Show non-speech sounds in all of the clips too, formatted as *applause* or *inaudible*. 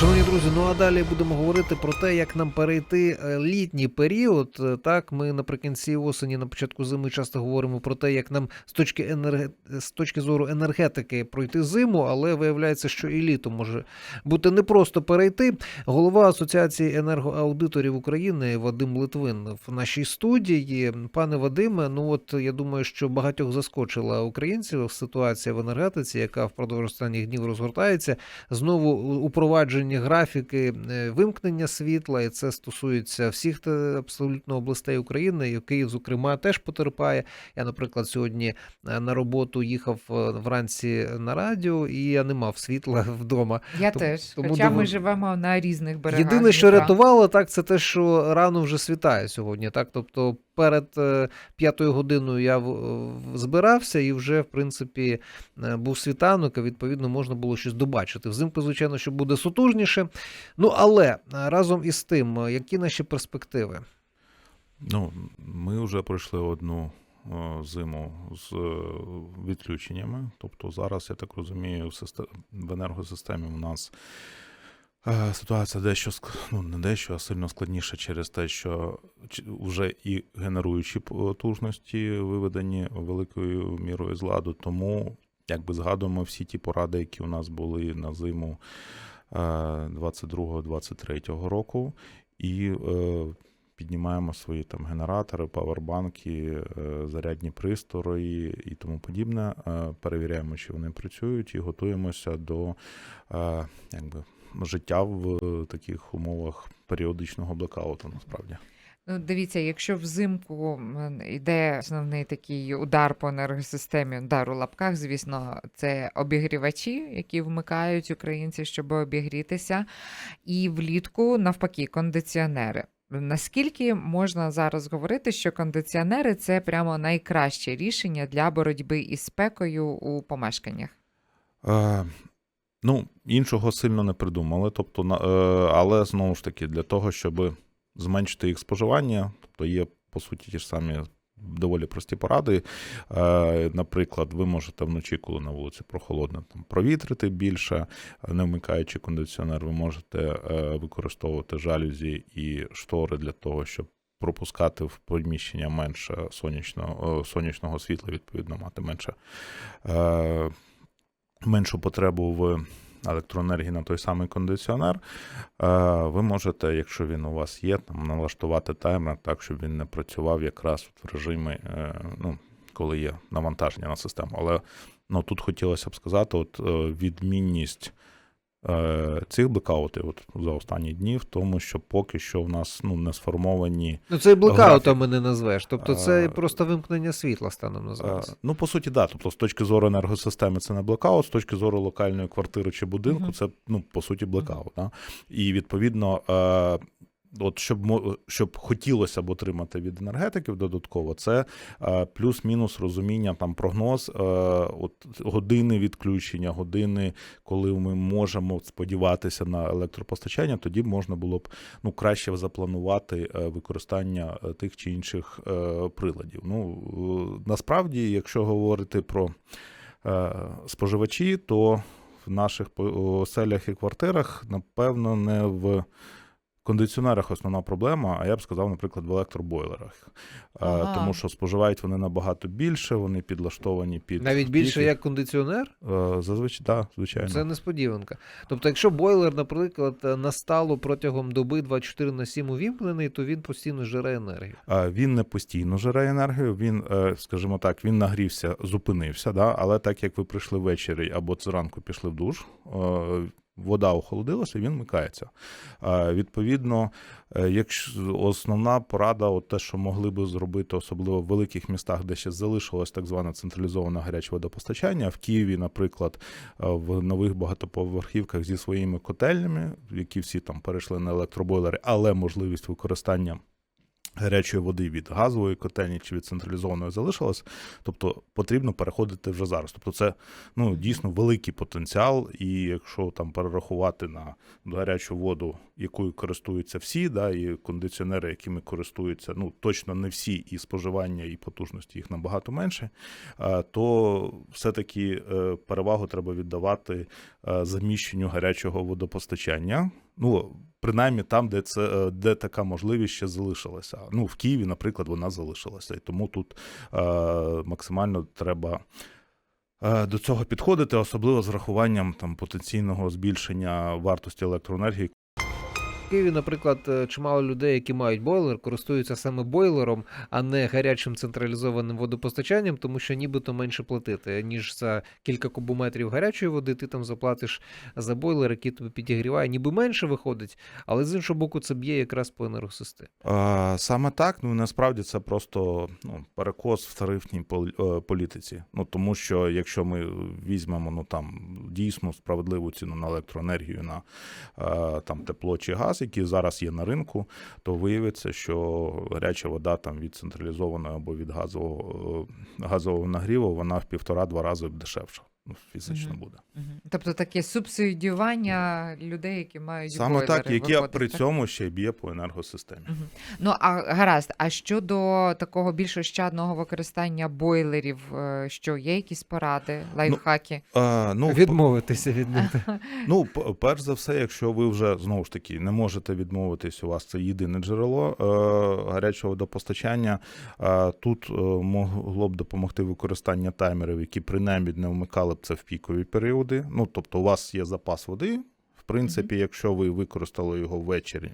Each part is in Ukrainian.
Шановні друзі, ну а далі будемо говорити про те, як нам перейти е, літній період. Е, Так, ми наприкінці осені, на початку зими часто говоримо про те, як нам з точки енерге... з точки зору енергетики пройти зиму, але виявляється, що і літо може бути не просто перейти. Голова Асоціації енергоаудиторів України Вадим Литвин в нашій студії. Пане Вадиме, ну от я думаю, що багатьох заскочила українців ситуація в енергетиці, яка впродовж останніх днів розгортається. Знову упроваджені графіки е, вимкнення світла, і це стосується всіх абсолютно областей України. І Київ, зокрема, теж потерпає. Я, наприклад, сьогодні е, на роботу їхав е, вранці на радіо, і я не мав світла *laughs* вдома. Я Тому- теж. тому Хоча ми живемо на різних берегах. Єдине, що рятувало, так це те, що рано вже світає сьогодні. Так, тобто перед е, п'ятою годиною я збирався і вже в принципі е, був світанок, і відповідно можна було щось добачити. Взимку, звичайно, що буде сутужніше. Ну але е, разом із тим, е, які наші перспективи? Ну, ми вже пройшли одну зиму з е, відключеннями. Тобто зараз, я так розумію, в, в енергосистемі у нас е, ситуація дещо ну, не дещо, а сильно складніша через те, що вже і генеруючі потужності виведені великою мірою з ладу. Тому якби згадуємо всі ті поради, які у нас були на зиму е, 22-23 року. І е, піднімаємо свої там генератори, павербанки, е, зарядні пристрої і тому подібне. Е, Перевіряємо, чи вони працюють, і готуємося до якби, життя в таких умовах періодичного блекауту, насправді. Ну, дивіться, якщо взимку йде основний такий удар по енергосистемі, удар у лапках, звісно, це обігрівачі, які вмикають українці, щоб обігрітися, і влітку навпаки кондиціонери. Наскільки можна зараз говорити, що кондиціонери це прямо найкраще рішення для боротьби із спекою у помешканнях? Е, ну, іншого сильно не придумали. Тобто, е, але знову ж таки, для того, щоб зменшити їх споживання, тобто є по суті ті ж самі доволі прості поради. Е, наприклад, ви можете вночі, коли на вулиці прохолодно, там провітрити більше, е, не вмикаючи кондиціонер, ви можете е, використовувати жалюзі і штори для того, щоб пропускати в приміщення менше сонячного, сонячного світла, відповідно, мати менше, меншу потребу в електроенергії на той самий кондиціонер. Е, Ви можете, якщо він у вас є, там налаштувати таймер так, щоб він не працював якраз в режимі, е, ну, коли є навантаження на систему. Але ну, тут хотілося б сказати, от е, відмінність. Е, Цих блекаутів от за останні дні в тому, що поки що в нас ну не сформовані Ну це блокаутами не назвеш. Тобто, це А, просто вимкнення світла станом на Е. Ну, по суті, да. Тобто, з точки зору енергосистеми це не блекаут, з точки зору локальної квартири чи будинку, Мгм. це ну, по суті блекаут. Да? І відповідно, е, от щоб, щоб хотілося б отримати від енергетиків додатково, це е, плюс-мінус розуміння, там прогноз, е, от години відключення, години, коли ми можемо сподіватися на електропостачання, тоді можна було б ну, краще запланувати е, використання е, тих чи інших е, приладів. Ну, е, насправді, якщо говорити про е, споживачі, то в наших оселях і квартирах, напевно, не в кондиціонерах основна проблема, а я б сказав, наприклад, в електробойлерах. Е, Ага. Тому що споживають вони набагато більше, вони підлаштовані під Навіть більше як кондиціонер? Е, Зазвичай, так, звичайно. Це несподіванка. Тобто, якщо бойлер, наприклад, на стало протягом доби 24 на 7 увімкнений, то він постійно жере енергію. Він не постійно жере енергію, він, е, скажімо так, він нагрівся, зупинився, да? але так як ви прийшли ввечері або зранку пішли в душ, е, вода охолодилася, він вмикається. Відповідно, е, якщо основна порада, от те, що могли би зробити, особливо в великих містах, де ще залишилось так зване централізоване гаряче водопостачання, в Києві, наприклад, е, в нових багатоповерхівках зі своїми котельнями, які всі там перейшли на електробойлери, але можливість використання гарячої води від газової котельні чи від централізованої залишилось. Тобто потрібно переходити вже зараз. Тобто, це ну дійсно великий потенціал, і якщо там перерахувати на гарячу воду, якою користуються всі, да, і кондиціонери, якими користуються, ну точно не всі, і споживання, і потужності їх набагато менше, то все-таки е, перевагу треба віддавати е, заміщенню гарячого водопостачання. Ну, принаймні там, де це е, де така можливість ще залишилася. Ну, в Києві, наприклад, вона залишилася. І тому тут е, максимально треба. е, До цього підходити, особливо з врахуванням там потенційного збільшення вартості електроенергії, Києві, наприклад, е, чимало людей, які мають бойлер, користуються саме бойлером, а не гарячим централізованим водопостачанням, тому що нібито менше платити, ніж за кілька кубометрів гарячої води ти там заплатиш за бойлер, який тобі підігріває, ніби менше виходить, але з іншого боку, це б'є якраз по енергосистемі. Саме так, ну насправді це просто ну, перекос в тарифній е, політиці. Ну тому що якщо ми візьмемо ну там дійсно справедливу ціну на електроенергію, на е, там тепло чи газ, які зараз є на ринку, то виявиться, що гаряча вода там від централізованої або від газового е, газового нагріву, вона в півтора-два рази дешевша. Ну, фізично Мгм. буде. Мгм. Тобто таке субсидіювання людей, які мають Саме бойлери, так, яке виходить, при так? цьому ще й б'є по енергосистемі. Мгм. Ну а гаразд, а щодо такого більш ощадного використання бойлерів, е, що є якісь поради, лайфхаки? Е, ну, Відмовитися від них. *laughs* Ну, п- перш за все, якщо ви вже знову ж таки не можете відмовитись, у вас це єдине джерело е, гарячого водопостачання. Е, тут е, могло б допомогти використання таймерів, які принаймні не вмикали б це в пікові періоди. Ну, тобто, у вас є запас води. В принципі, якщо ви використали його ввечері,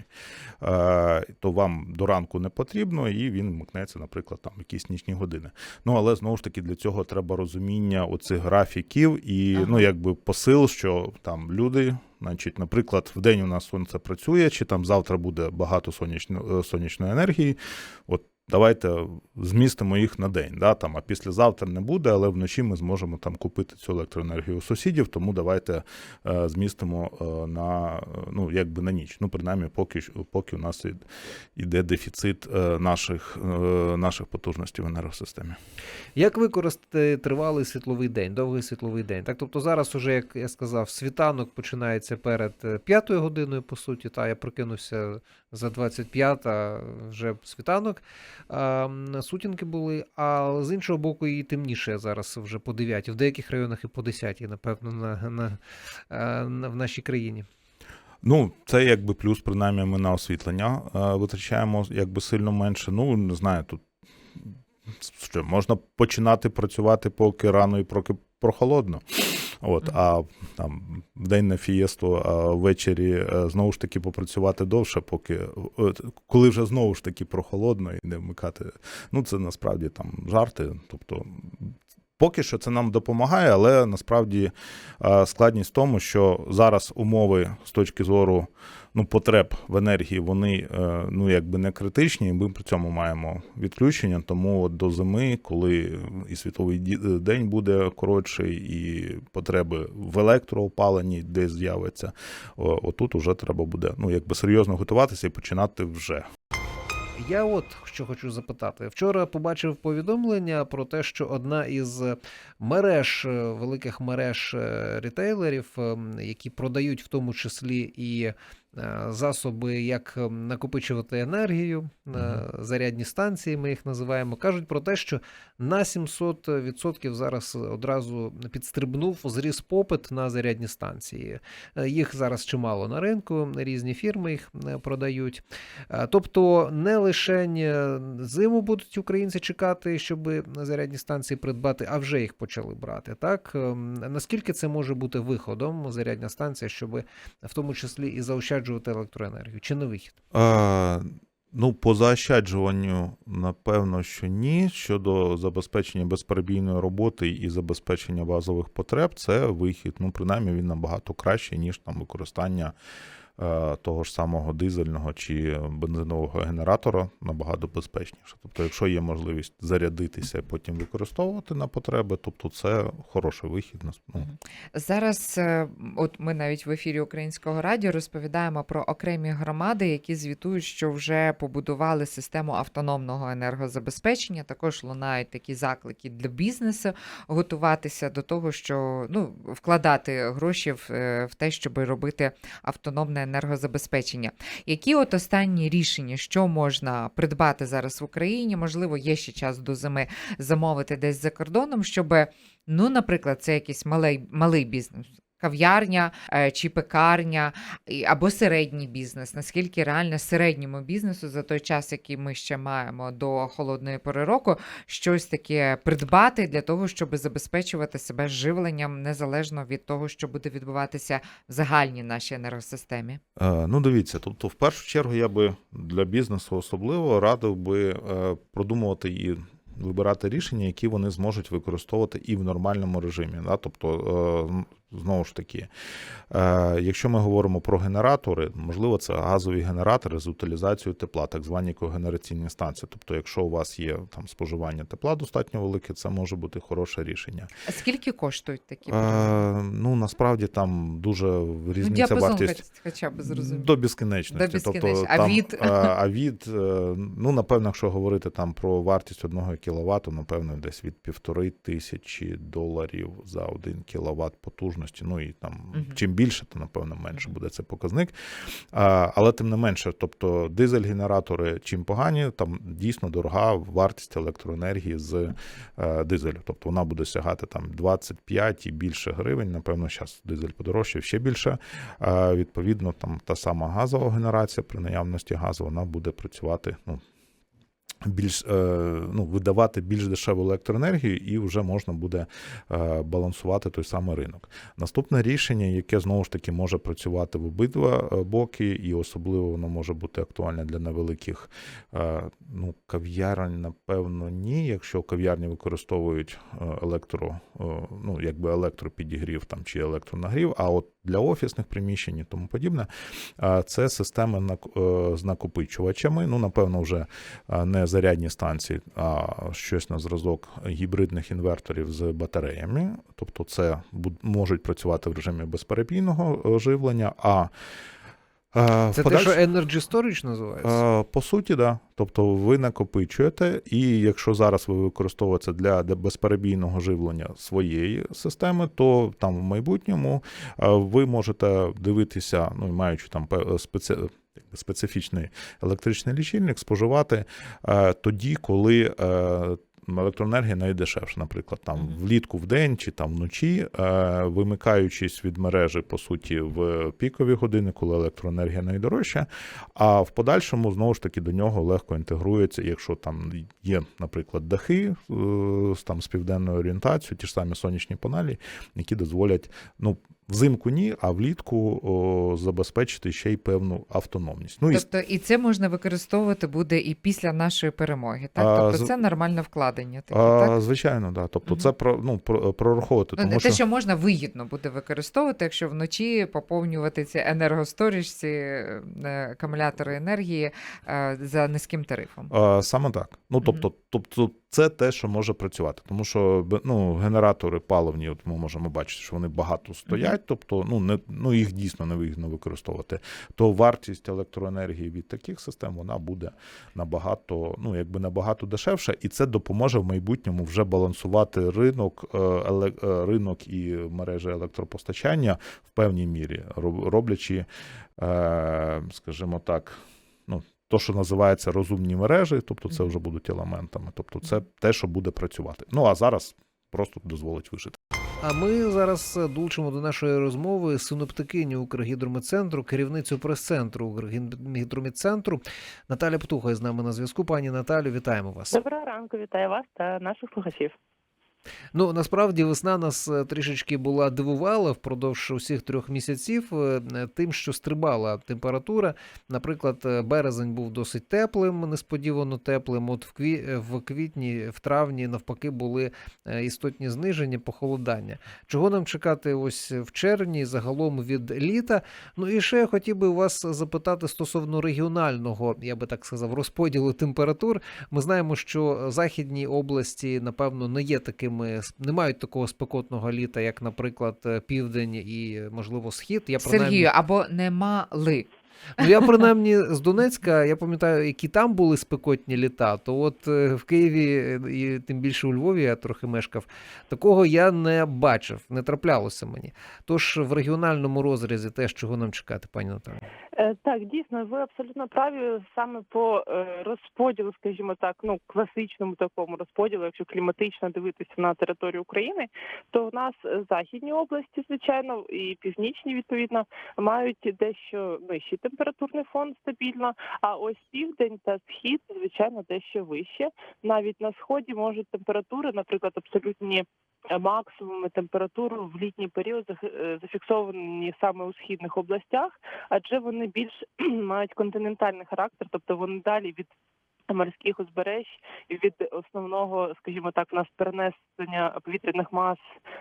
е, то вам до ранку не потрібно, і він вмикнеться, наприклад, там якісь нічні години. Ну але знову ж таки для цього треба розуміння оцих графіків і Ага. ну якби посил, що там люди. Значить, наприклад, в день у нас сонце працює, чи там завтра буде багато сонячно, е, сонячної енергії. От давайте змістимо їх на день. Да, там, а післязавтра не буде, але вночі ми зможемо там купити цю електроенергію у сусідів, тому давайте е, змістимо е, на, ну, якби на ніч. Ну, принаймні, поки, поки у нас іде дефіцит е, наших, е, наших потужностей в енергосистемі. Як використати тривалий світловий день, довгий світловий день? Так, тобто зараз уже, як я сказав, світанок починається перед е, п'ятою годиною, по суті, та я прокинувся за 25, а вже світанок. Сутінки були, а з іншого боку, і темніше зараз вже по 9, в деяких районах і по 10, напевно, на, на, на, в нашій країні. Ну, це якби плюс, принаймні, ми на освітлення витрачаємо якби сильно менше. Ну, не знаю, тут що, можна починати працювати поки рано і прохолодно. От, а там в день на фієсту, а ввечері е, знову ж таки попрацювати довше, поки от, коли вже знову ж таки прохолодно і не вмикати. Ну, це насправді там жарти. Тобто, поки що це нам допомагає, але насправді е, складність в тому, що зараз умови з точки зору ну, потреб в енергії, вони е, ну, якби не критичні, і ми при цьому маємо відключення. Тому от до зими, коли і світовий день буде коротший, і потреби в електроопаленні десь з'явиться, отут уже треба буде ну, якби серйозно готуватися і починати вже. Я от що хочу запитати. Вчора побачив повідомлення про те, що одна із мереж, е, великих мереж е, рітейлерів, ем, які продають в тому числі і е, засоби, як ем, накопичувати енергію, е, Мгм. зарядні станції, ми їх називаємо, кажуть про те, що на 700% зараз одразу підстрибнув зріс попит на зарядні станції. Е, Їх зараз чимало на ринку, різні фірми їх е, продають. Е, Тобто не лише зиму будуть українці чекати, щоб зарядні станції придбати, а вже їх почали брати. Так Ем, наскільки це може бути виходом зарядна станція, щоб в тому числі і заощаджувати електроенергію? Чи не вихід? А, ну, по заощаджуванню, напевно, що ні. Щодо забезпечення безперебійної роботи і забезпечення базових потреб, це вихід. Ну, принаймні, він набагато кращий, ніж там використання того ж самого дизельного чи бензинового генератора набагато безпечніше. Тобто, якщо є можливість зарядитися і потім використовувати на потреби, тобто це хороший вихід. Ну, Зараз, е, от ми навіть в ефірі Українського радіо розповідаємо про окремі громади, які звітують, що вже побудували систему автономного енергозабезпечення. Також лунають такі заклики для бізнесу готуватися до того, що ну вкладати гроші в, е, в те, щоб робити автономне енергозабезпечення. Які от останні рішення, що можна придбати зараз в Україні? Можливо, є ще час до зими замовити десь за кордоном, щоб Ну, наприклад, це якийсь малий, малий бізнес. Кав'ярня е, чи пекарня або середній бізнес. Наскільки реально середньому бізнесу за той час, який ми ще маємо до холодної пори року, щось таке придбати для того, щоб забезпечувати себе живленням незалежно від того, що буде відбуватися в загальній нашій енергосистемі. Е, Ну, дивіться, тобто, в першу чергу, я би для бізнесу особливо радив би е, продумувати і вибирати рішення, які вони зможуть використовувати і в нормальному режимі. Да? Тобто, е, знову ж таки, е, якщо ми говоримо про генератори, можливо, це газові генератори з утилізацією тепла, так звані когенераційні станції. Тобто, якщо у вас є там споживання тепла достатньо велике, це може бути хороше рішення. А скільки коштують такі? Е, ну насправді там дуже ну, різниця діапазон вартість. хоча б зрозуміло. До безкінечності. До безкінечності. Тобто, А там, від? е, А від, е, ну, напевно, якщо говорити там про вартість одного кіловату, напевно, десь від півтори тисячі доларів за один кіловат потужності. Ну і там Мгм. чим більше, то напевно менше буде цей показник. А, але тим не менше, тобто дизель-генератори чим погані, там дійсно дорога вартість електроенергії з е, дизелю. Тобто вона буде сягати там 25 і більше гривень. Напевно, зараз дизель подорожчав ще більше. А, відповідно, там та сама газова генерація при наявності газу вона буде працювати. Ну, більш е, ну, видавати більш дешеву електроенергію, і вже можна буде е, балансувати той самий ринок. Наступне рішення, яке знову ж таки може працювати в обидва е, боки, і особливо воно може бути актуальне для невеликих ну, кав'ярень, напевно, ні. Якщо кав'ярні використовують електро, ну, якби електропідігрів там, чи електронагрів, а от для офісних приміщень і тому подібне, це системи е, з накопичувачами. Ну, напевно, вже е, не зарядні станції, а щось на зразок гібридних інверторів з батареями. Тобто, це можуть працювати в режимі безперебійного е, живлення. А е, Це те, що Energy Storage називається? Е, По суті, да. Тобто ви накопичуєте, і якщо зараз ви використовуєте для безперебійного живлення своєї системи, то там в майбутньому е, ви можете дивитися, ну маючи там спеці... специфічний електричний лічильник, споживати е, тоді, коли. Електроенергія найдешевша, наприклад, там Мгм. влітку в день чи там вночі, е, вимикаючись від мережі, по суті, в пікові години, коли електроенергія найдорожча, а в подальшому знову ж таки до нього легко інтегрується, якщо там є, наприклад, дахи е, з там з південною орієнтацією, ті ж самі сонячні панелі, які дозволять ну. Взимку ні, а влітку о, забезпечити ще й певну автономність. Ну Тобто, і це можна використовувати буде і після нашої перемоги. Так, А, тобто це нормальне вкладення. Таке, а, так? звичайно, да. Тобто, Мгм. це про ну про, прораховувати, Ну, тому те, що що... можна вигідно буде використовувати, якщо вночі поповнювати ці енергосторіж, ці е, акумулятори енергії е, за низьким тарифом. А, Саме так. Ну, тобто, тобто, це те, що може працювати. Тому що ну, генератори паливні, от ми можемо бачити, що вони багато стоять, тобто ну, не, ну, їх дійсно невигідно використовувати. То вартість електроенергії від таких систем вона буде набагато, ну, якби набагато дешевша, і це допоможе в майбутньому вже балансувати ринок, е, еле- е, ринок і мережі електропостачання в певній мірі, роблячи, е, скажімо так, ну, то, що називається розумні мережі, тобто це вже будуть елементами. Тобто це те, що буде працювати. Ну а зараз просто дозволить вижити. А ми зараз е, долучимо до нашої розмови синоптикиню Укргідрометцентру, керівницю прес-центру Укргідрометцентру Наталя Птуха з нами на зв'язку. Пані Наталю, вітаємо вас. Доброго ранку, вітаю вас та наших слухачів. Ну насправді весна нас е, трішечки була дивувала впродовж усіх трьох місяців е, е, тим, що стрибала температура. Наприклад, березень був досить теплим, несподівано теплим. От в кві... в квітні, в травні, навпаки, були істотні зниження, похолодання. Чого нам чекати ось в червні, загалом від літа? Ну і ще я хотів би вас запитати стосовно регіонального, я би так сказав, розподілу температур. Ми знаємо, що західні області, напевно, не є такими, не мають такого спекотного літа, як, наприклад, е, південь і, можливо, схід. Я принаймні, Сергію, або не ли. Ну я принаймні з Донецька, я пам'ятаю, які там були спекотні літа. То от е, в Києві е, і тим більше у Львові я трохи мешкав. Такого я не бачив, не траплялося мені. Тож в регіональному розрізі теж чого нам чекати, пані Наталі. Е, Так, дійсно, ви абсолютно праві саме по розподілу, скажімо так, ну класичному такому розподілу, якщо кліматично дивитися на територію України, то в нас західні області, звичайно, і північні відповідно мають дещо нижчий температурний фон стабільно. А ось південь та схід, звичайно, дещо вище. Навіть на сході можуть температури, наприклад, абсолютні е, максимуми температур в літній період е, зафіксовані саме у східних областях адже вони більш *clears throat* мають континентальний характер, тобто вони далі від морських узбереж від основного, скажімо так, у нас перенесення повітряних мас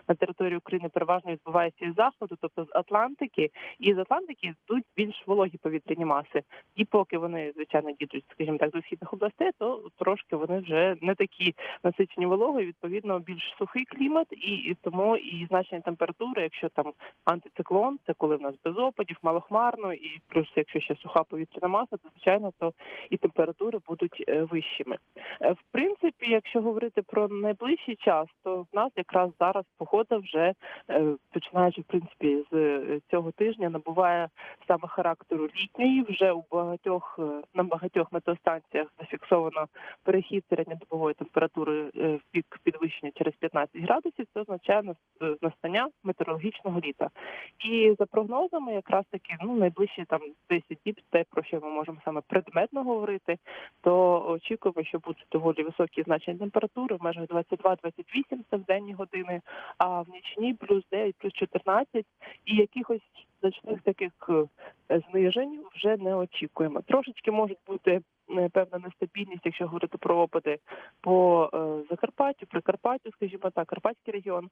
на територію України переважно відбувається із заходу, тобто з Атлантики, і з Атлантики йдуть більш вологі повітряні маси. І поки вони звичайно дійдуть, скажімо так, до східних областей, то трошки вони вже не такі насичені вологою, відповідно більш сухий клімат, і тому і значення температури, якщо там антициклон, це коли в нас без опадів, малохмарно, і плюс, якщо ще суха повітряна маса, то звичайно то і температури будуть е, вищими. Е, В принципі, якщо говорити про найближчий час, то в нас якраз зараз погода вже е, починаючи в принципі з цього тижня набуває саме характеру літньої. Вже у багатьох на багатьох метеостанціях зафіксовано перехід середньодобової температури в пік підвищення через 15 градусів. Це означає настання метеорологічного літа. І за прогнозами, якраз таки ну найближчі там 10 діб, те про що ми можемо саме предметно говорити, то очікуємо, що будуть доволі високі значення температури в межах 22-28 це в денні години, а в нічні плюс 9, плюс 14, і якихось значних таких е, знижень вже не очікуємо. Трошечки можуть бути е, певна нестабільність, якщо говорити про опади по е, Закарпаттю, Прикарпаттю, скажімо так, Карпатський регіон.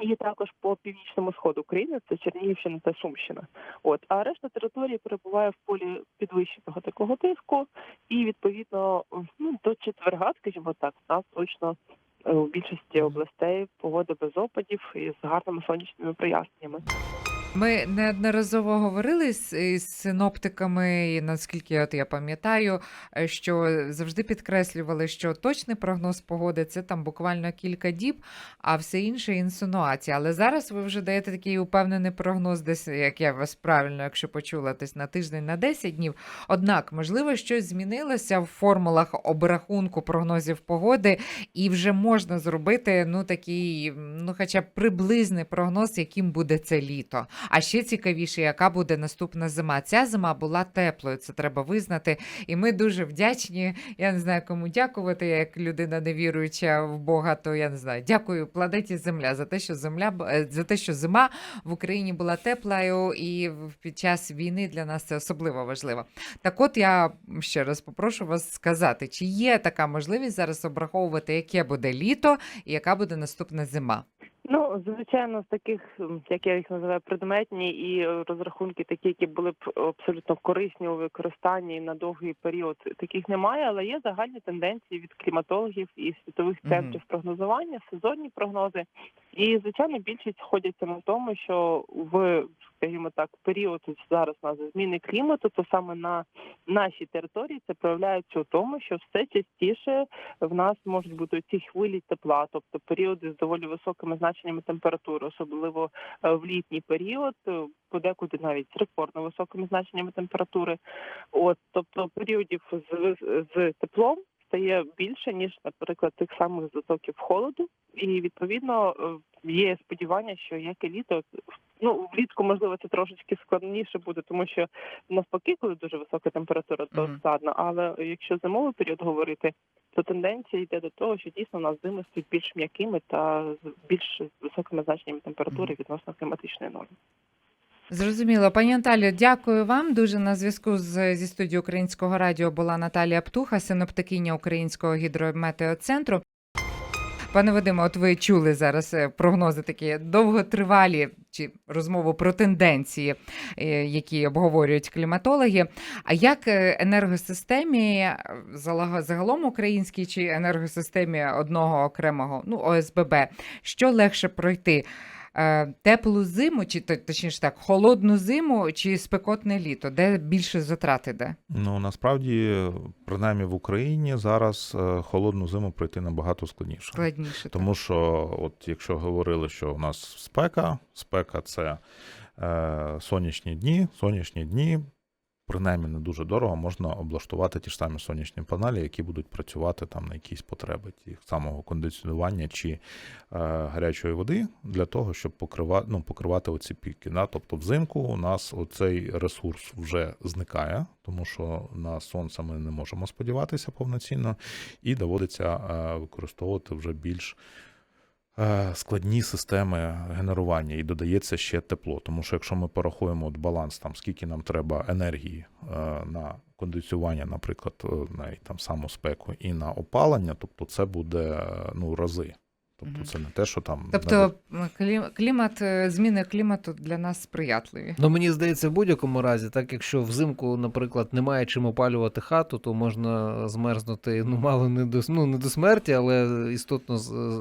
І також по північному сходу України це Чернігівщина та Сумщина. От а решта території перебуває в полі підвищеного такого тиску, і відповідно ну до четверга, скажімо так, у нас точно е, у більшості областей погода без опадів і з гарними сонячними проясненнями. Ми неодноразово говорили з, із синоптиками, і наскільки от я пам'ятаю, е, що завжди підкреслювали, що точний прогноз погоди це там буквально кілька діб, а все інше інсинуація. Але зараз ви вже даєте такий упевнений прогноз, десь як я вас правильно, якщо почула, десь на тиждень на 10 днів. Однак, можливо, щось змінилося в формулах обрахунку прогнозів погоди, і вже можна зробити ну такий, ну хоча б приблизний прогноз, яким буде це літо. А ще цікавіше, яка буде наступна зима. Ця зима була теплою, це треба визнати. І ми дуже вдячні. Я не знаю, кому дякувати. Я як людина невіруюча в Бога, то я не знаю. Дякую планеті Земля за те, що земля е, за те, що зима в Україні була теплою, і під час війни для нас це особливо важливо. Так, от я ще раз попрошу вас сказати, чи є така можливість зараз обраховувати, яке буде літо і яка буде наступна зима? Ну, звичайно, з таких, як я їх називаю, предметні і е, розрахунки, такі, які були б абсолютно корисні у використанні на довгий період, таких немає, але є загальні тенденції від кліматологів і світових центрів прогнозування, сезонні прогнози. І звичайно, більшість сходяться на тому, що в скажімо так, період зараз у нас зміни клімату, то саме на нашій території це проявляється у тому, що все частіше в нас можуть бути ці хвилі тепла, тобто періоди з доволі високими значеннями температури, особливо е, в літній період, е, подекуди навіть з рекордно високими значеннями температури. От тобто періодів з, з теплом стає більше ніж, наприклад, тих самих затоків холоду, і відповідно е, є сподівання, що як і літо. Ну, влітку, можливо, це трошечки складніше буде, тому що навпаки, коли дуже висока температура, то Мгм. складно. Але якщо зимовий період говорити, то тенденція йде до того, що дійсно у нас зими стають більш м'якими та з більш високими значеннями температури відносно кліматичної норми. Зрозуміло, пані Наталію, дякую вам. Дуже на зв'язку з зі студією Українського радіо була Наталія Птуха, синоптикиня Українського гідрометеоцентру. Пане Вадиме, от ви чули зараз е, прогнози такі довготривалі чи розмову про тенденції, е, які обговорюють кліматологи. А як е, енергосистемі загалом українській чи енергосистемі одного окремого ну ОСББ, що легше пройти? Е, Теплу зиму, чи точніше так, холодну зиму чи спекотне літо, де більше затрат іде? Ну насправді, принаймні в Україні зараз е, холодну зиму пройти набагато складніше. Складніше. Тому що, от якщо говорили, що у нас спека, спека це е, сонячні дні, сонячні дні, принаймні не дуже дорого, можна облаштувати ті ж самі сонячні панелі, які будуть працювати там на якісь потреби ті самого кондиціонування чи е, гарячої води для того, щоб покривати, ну, покривати оці піки. Да? Тобто взимку у нас оцей ресурс вже зникає, тому що на сонце ми не можемо сподіватися повноцінно, і доводиться е, використовувати вже більш складні системи генерування і додається ще тепло. Тому що якщо ми порахуємо от баланс, там скільки нам треба енергії е, на кондиціювання, наприклад, е, на там саму спеку і на опалення, тобто це буде е, ну рази. Тобто це не те, що там Тобто клімат, е, зміни клімату для нас сприятливі. Ну мені здається, в будь-якому разі, так якщо взимку, наприклад, немає чим опалювати хату, то можна змерзнути ну мало не до ну, не до смерті, але істотно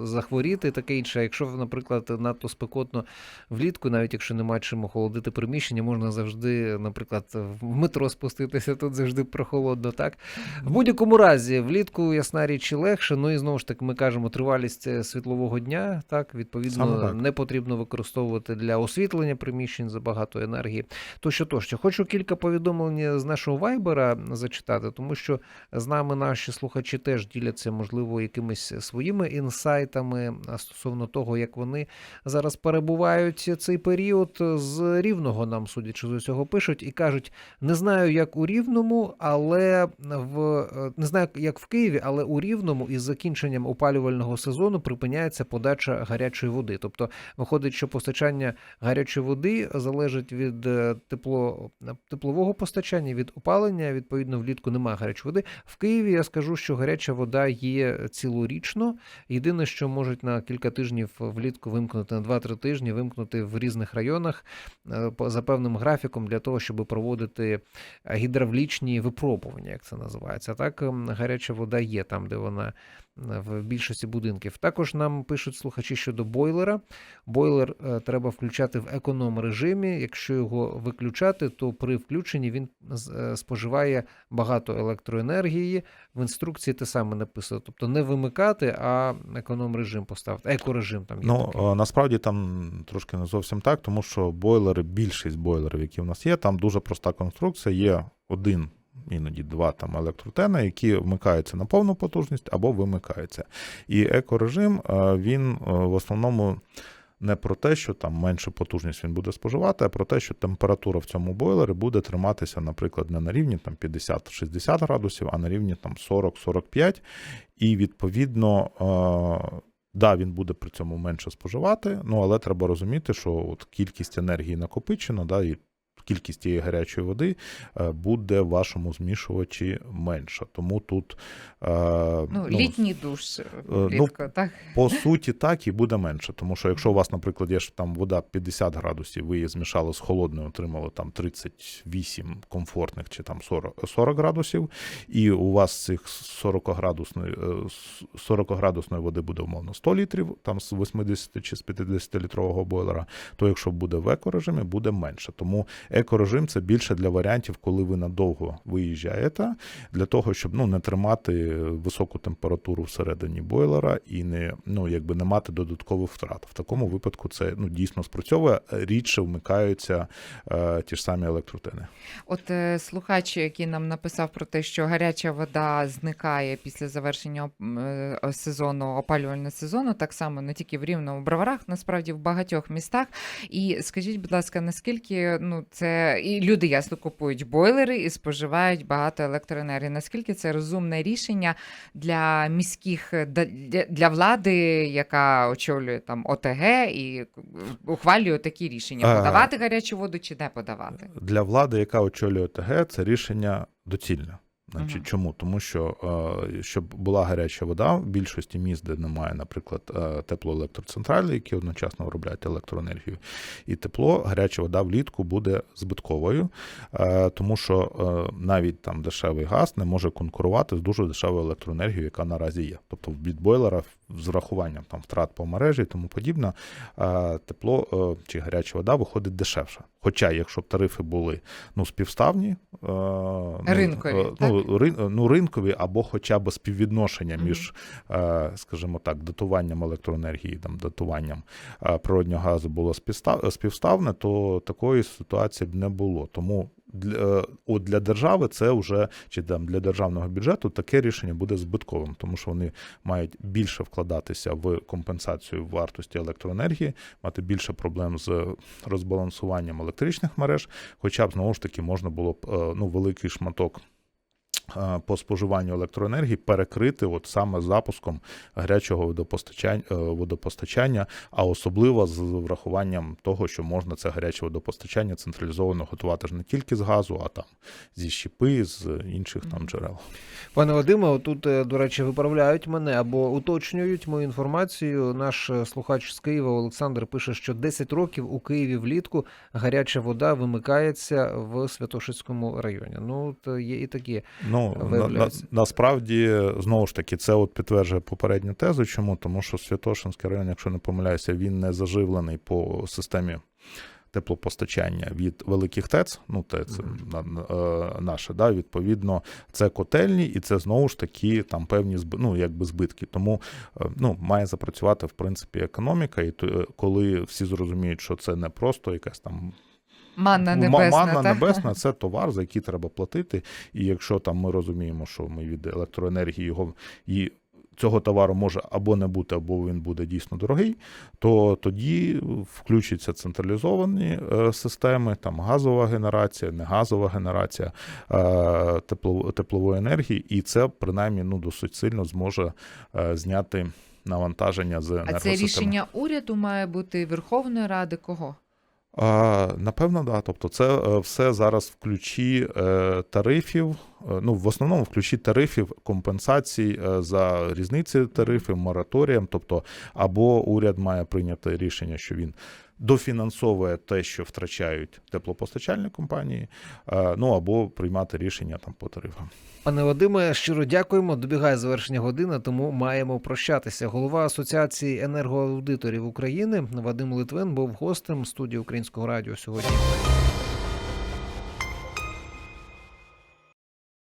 захворіти таке інше. А Якщо, наприклад, надто спекотно влітку, навіть якщо немає чим охолодити приміщення, можна завжди, наприклад, в метро спуститися, тут завжди прохолодно. Так в будь-якому разі, влітку ясна річ і легше. Ну і знову ж таки, ми кажемо, тривалість е, світлового дня. Так, відповідно, так. не потрібно використовувати для освітлення приміщень забагато енергії. Тощо, тощо. Хочу кілька повідомлень з нашого вайбера зачитати, тому що з нами наші слухачі теж діляться, можливо, якимись своїми інсайтами стосовно того, як вони зараз перебувають цей період. З рівного нам, судячи з усього, пишуть і кажуть: не знаю, як у рівному, але в е, не знаю, як в Києві, але у рівному із закінченням опалювального сезону припиняється подача гарячої води. Тобто виходить, що постачання гарячої води залежить від е, тепло, теплового постачання, від опалення. Відповідно, влітку немає гарячої води. В Києві я скажу, що гаряча вода є цілорічно. Єдине, що можуть на кілька тижнів влітку вимкнути на 2-3 тижні, вимкнути в різних районах е, за певним графіком для того, щоб проводити е, гідравлічні випробування, як це називається. Так, гаряча вода є там, де вона е, в більшості будинків. Також нам пишуть слухачі щодо бойлера. Бойлер е, треба включати в економ режимі. Якщо його виключати, то при включенні він е, споживає багато електроенергії. В інструкції те саме написано. Тобто не вимикати, а економ режим поставити. Екорежим там є. Ну, такий. е, насправді там трошки не зовсім так, тому що бойлери, більшість бойлерів, які в нас є, там дуже проста конструкція. Є один, іноді два там електротена, які вмикаються на повну потужність або вимикаються. І екорежим е, він е, в основному. Не про те, що там менше потужність він буде споживати, а про те, що температура в цьому бойлері буде триматися, наприклад, не на рівні там 50-60 градусів, а на рівні там 40-45. І відповідно, е, да, він буде при цьому менше споживати, ну але треба розуміти, що от кількість енергії накопичена, да, і кількість тієї гарячої води е, буде в вашому змішувачі менша. Тому тут е, Ну, літній душ е, ну, так? по суті, так і буде менше. Тому що якщо у вас, наприклад, є ж там вода 50 градусів, ви її змішали з холодною, отримали там 38 комфортних чи там 40, 40 градусів, і у вас цих 40 градусної, 40 градусної води буде умовно 100 літрів, там з 80 чи з 50 літрового бойлера, то якщо буде в екорежимі, буде менше. Тому екорежим це більше для варіантів, коли ви надовго виїжджаєте, для того, щоб ну, не тримати високу температуру всередині бойлера і не, ну, якби не мати додаткових втрат. В такому випадку це ну, дійсно спрацьовує, рідше вмикаються е, ті ж самі електротени. От е, слухач, який нам написав про те, що гаряча вода зникає після завершення е, сезону, опалювального сезону, так само не тільки в Рівному, Броварах, насправді в багатьох містах. І скажіть, будь ласка, наскільки ну Це і люди ясно купують бойлери і споживають багато електроенергії. Наскільки це розумне рішення для міських для, влади, яка очолює там ОТГ і ухвалює такі рішення: подавати гарячу воду чи не подавати? Для влади, яка очолює ТГ, це рішення доцільне. Значить, Мгм. чому? Тому що е, щоб була гаряча вода, в більшості міст, де немає, наприклад, е, теплоелектроцентралі, які одночасно виробляють електроенергію, і тепло, гаряча вода влітку буде збитковою, е, тому що навіть там дешевий газ не може конкурувати з дуже дешевою електроенергією, яка наразі є. Тобто від бойлера з врахуванням там втрат по мережі і тому подібне, е, тепло е, чи гаряча вода виходить дешевше. Хоча, якщо б тарифи були ну, співставні, е, ну, Ринкові, ну, рин- ну, ринкові або хоча б співвідношення між, скажімо так, датуванням електроенергії, там, датуванням природнього газу було співставне, то такої ситуації б не було. Тому для, е, от для держави це вже чи там для державного бюджету таке рішення буде збитковим, тому що вони мають більше вкладатися в компенсацію вартості електроенергії, мати більше проблем з розбалансуванням електричних мереж, хоча б знову ж таки можна було б е, ну, великий шматок. Е, По споживанню електроенергії перекрити от саме запуском гарячого водопостачання, водопостачання, а особливо з врахуванням того, що можна це гаряче водопостачання централізовано готувати ж не тільки з газу, а там зі щепи, з інших там джерел. Пане Вадиме, тут, е, до речі, виправляють мене або уточнюють мою інформацію. Наш е, слухач з Києва Олександр пише, що 10 років у Києві влітку гаряча вода вимикається в Святошицькому районі. Ну, от є і такі. Ну на, на, насправді знову ж таки це от підтверджує попередню тезу. Чому? Тому що Святошинський район, якщо не помиляюся, він не заживлений по системі. Теплопостачання від великих ТЕЦ, ну ТЕЦ на- е, наше, да, відповідно, це котельні, і це знову ж таки там певні ну, якби збитки. Тому е, ну, має запрацювати в принципі економіка, і е, коли всі зрозуміють, що це не просто якась там Манна небесна. Манна та? небесна це товар, за який треба платити. І якщо там ми розуміємо, що ми від електроенергії його і цього товару може або не бути, або він буде дійсно дорогий, то тоді включаться централізовані е, системи, там газова генерація, не газова генерація е, тепло, теплової енергії, і це принаймні ну, досить сильно зможе е, зняти навантаження з А це рішення уряду має бути Верховної Ради кого? Напевно, да. Тобто, це е, все зараз в ключі е, тарифів. е, Ну, в основному в ключі тарифів компенсацій за різниці тарифів, мораторієм. Тобто, або уряд має прийняти рішення, що він дофінансовує те, що втрачають теплопостачальні компанії, е, ну або приймати рішення там по тарифам. Пане Вадиме, щиро дякуємо. Добігає завершення години, тому маємо прощатися. Голова Асоціації енергоаудиторів України Вадим Литвин був гостем студії Українського радіо сьогодні.